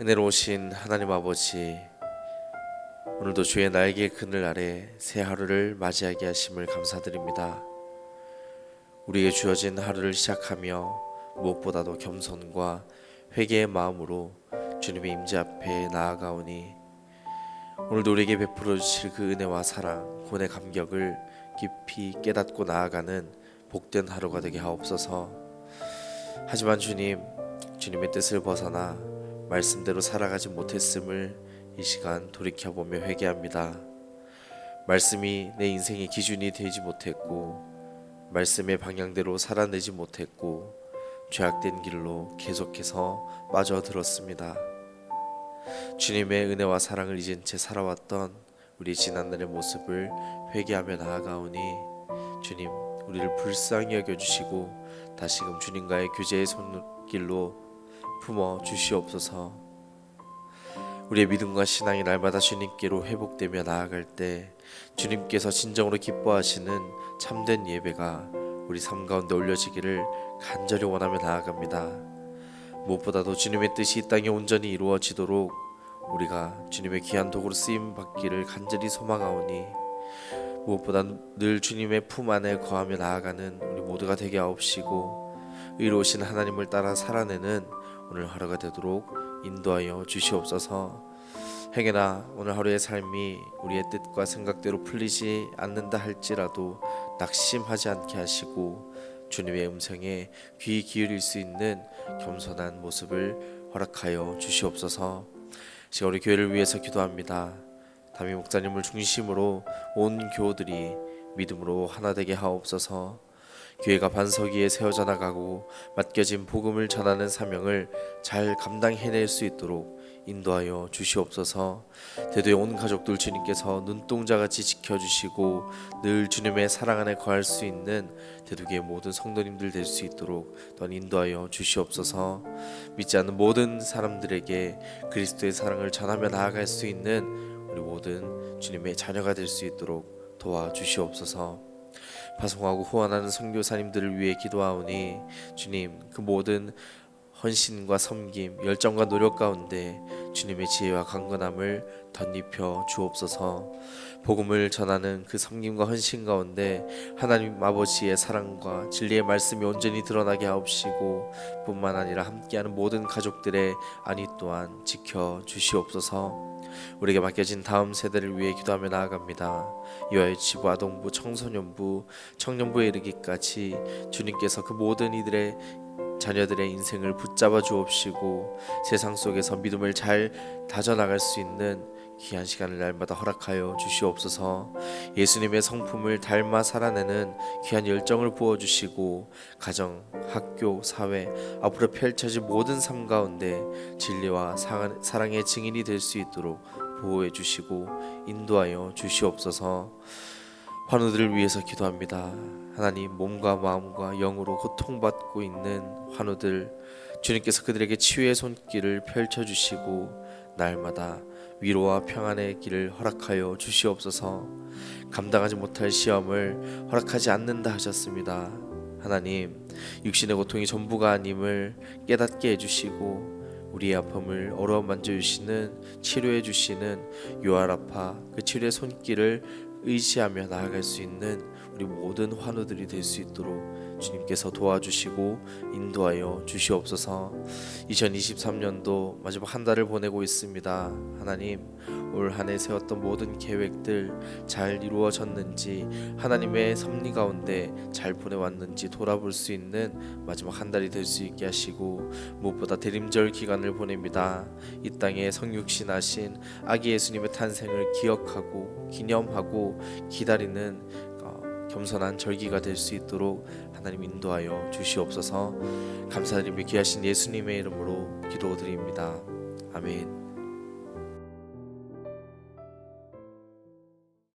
은혜로우신 하나님 아버지 오늘도 주의 날개 그늘 아래 새 하루를 맞이하게 하심을 감사드립니다. 우리에게 주어진 하루를 시작하며 무엇보다도 겸손과 회개의 마음으로 주님의 임재 앞에 나아가오니 오늘도 우리에게 베풀어 주실 그 은혜와 사랑, 구원의 감격을 깊이 깨닫고 나아가는 복된 하루가 되게 하옵소서. 하지만 주님, 주님의 뜻을 벗어나 말씀대로 살아가지 못했음을 이 시간 돌이켜보며 회개합니다. 말씀이 내 인생의 기준이 되지 못했고 말씀의 방향대로 살아내지 못했고 죄악된 길로 계속해서 빠져들었습니다. 주님의 은혜와 사랑을 잊은 채 살아왔던 우리 지난날의 모습을 회개하며 나아가오니 주님 우리를 불쌍히 여겨주시고 다시금 주님과의 교제의 손길로 품어 주시옵소서. 우리의 믿음과 신앙이 날마다 주님께로 회복되며 나아갈 때 주님께서 진정으로 기뻐하시는 참된 예배가 우리 삶 가운데 올려지기를 간절히 원하며 나아갑니다. 무엇보다도 주님의 뜻이 이 땅에 온전히 이루어지도록 우리가 주님의 귀한 도구로 쓰임 받기를 간절히 소망하오니 무엇보다 늘 주님의 품 안에 거하며 나아가는 우리 모두가 되게 하옵시고 의로우신 하나님을 따라 살아내는 오늘 하루가 되도록 인도하여 주시옵소서. 행여나 오늘 하루의 삶이 우리의 뜻과 생각대로 풀리지 않는다 할지라도 낙심하지 않게 하시고 주님의 음성에 귀 기울일 수 있는 겸손한 모습을 허락하여 주시옵소서. 지금 우리 교회를 위해서 기도합니다. 담임 목사님을 중심으로 온 교우들이 믿음으로 하나 되게 하옵소서. 교회가 반석 위에 세워져 나가고 맡겨진 복음을 전하는 사명을 잘 감당해낼 수 있도록 인도하여 주시옵소서. 대도의 온 가족들 주님께서 눈동자같이 지켜주시고 늘 주님의 사랑 안에 거할 수 있는 대도의 모든 성도님들 될 수 있도록 넌 인도하여 주시옵소서. 믿지 않는 모든 사람들에게 그리스도의 사랑을 전하며 나아갈 수 있는 우리 모든 주님의 자녀가 될 수 있도록 도와주시옵소서. 파송하고 후원하는 선교사님들을 위해 기도하오니 주님 그 모든 헌신과 섬김, 열정과 노력 가운데 주님의 지혜와 강건함을 덧입혀 주옵소서. 복음을 전하는 그 섬김과 헌신 가운데 하나님 아버지의 사랑과 진리의 말씀이 온전히 드러나게 하옵시고 뿐만 아니라 함께하는 모든 가족들의 안위 또한 지켜 주시옵소서. 우리에게 맡겨진 다음 세대를 위해 기도하며 나아갑니다. 유아유치부, 아동부, 청소년부, 청년부에 이르기까지 주님께서 그 모든 이들의 자녀들의 인생을 붙잡아 주옵시고 세상 속에서 믿음을 잘 다져나갈 수 있는 귀한 시간을 날마다 허락하여 주시옵소서. 예수님의 성품을 닮아 살아내는 귀한 열정을 부어주시고 가정, 학교, 사회 앞으로 펼쳐질 모든 삶 가운데 진리와 사- 사랑의 증인이 될 수 있도록 보호해 주시고 인도하여 주시옵소서 환우들을 위해서 기도합니다. 하나님 몸과 마음과 영으로 고통받고 있는 환우들 주님께서 그들에게 치유의 손길을 펼쳐 주시고 날마다 위로와 평안의 길을 허락하여 주시옵소서. 감당하지 못할 시험을 허락하지 않는다 하셨습니다. 하나님, 육신의 고통이 전부가 아님을 깨닫게 해 주시고 우리의 아픔을 어루만져 주시는 치료해 주시는 요아라파 그 치료의 손길을 의지하며 나아갈 수 있는 우리 모든 환우들이 될 수 있도록 주님께서 도와주시고 인도하여 주시옵소서. 2023년도 마지막 한 달을 보내고 있습니다. 하나님, 올 한 해 세웠던 모든 계획들 잘 이루어졌는지 하나님의 섭리 가운데 잘 보내왔는지 돌아볼 수 있는 마지막 한 달이 될 수 있게 하시고 무엇보다 대림절 기간을 보냅니다. 이 땅에 성육신하신 아기 예수님의 탄생을 기억하고 기념하고 기다리는 어, 겸손한 절기가 될 수 있도록 하나님 인도하여 주시옵소서. 감사드리며 귀하신 예수님의 이름으로 기도드립니다. 아멘.